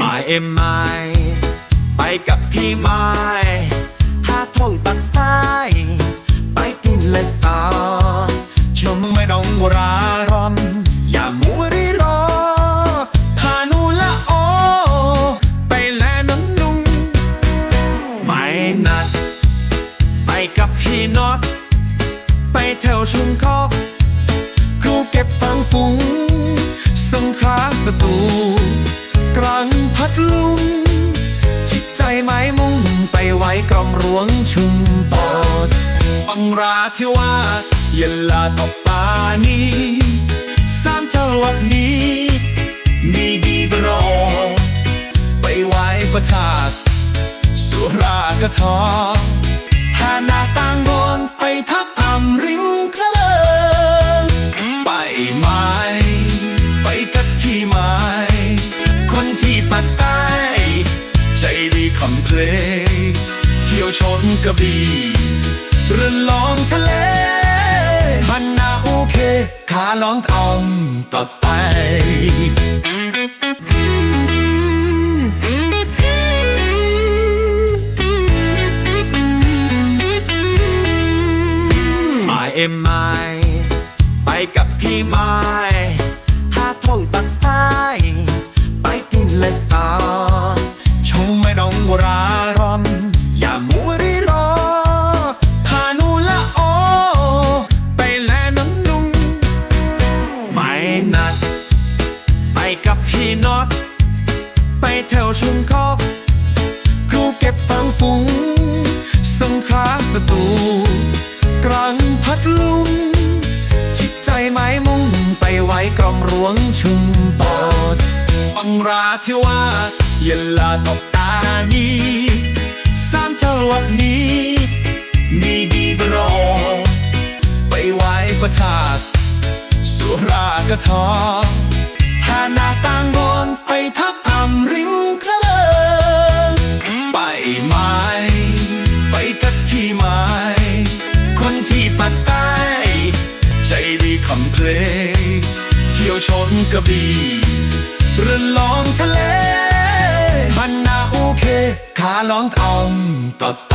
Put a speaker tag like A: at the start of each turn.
A: ไอเอ็มไอไปกับพี่ไม้หาท่องปักใต้ไปกินและต่อชมไม่ต้องรารอนอย่ามัวรีรอพานูละโอ ไปแลน้ำนุ่งไม่นัด ชุมคอกครูเก็บฟังฟุ้งสงขลาสตูกลางพัดลุงจิตใจไม้มุ่งไปไว้กรมหลวงชุมปอดบังราที่ว่าเยนลาตบปานีสามจังหวัดนี้มีดีบรอ ไปไว้ประทาดสุรากระทอหานาต่างบนไปทับอำริม เลเที่ยวชนกระบี่เรือนลองทะเลมันนาโอเคขาลองทองต่อไปไอเอ็มไอไปกับพี่ไม้หาท่องปักใต้ นัด ไปกับพี่น็อต ไปแถวชุมคอกครูเก็บฟังฟุ้งสงขลาสตู กลางพัดลุงจิตใจไม้มุ่งไปไว้กรมหลวงชุมปอดบังราที่ว่าเยลาตบตานีสามจังหวัดนี้ากระทอหาหน้าต่างบนไปทับอำริมเลไปไหมไปกับที่ไม้คนที่ปักใต้ใจดีคำเพลงเที่ยวชนกระบี่เรือนลองทะเลมันนาโอเค ขาลองทองต่อไป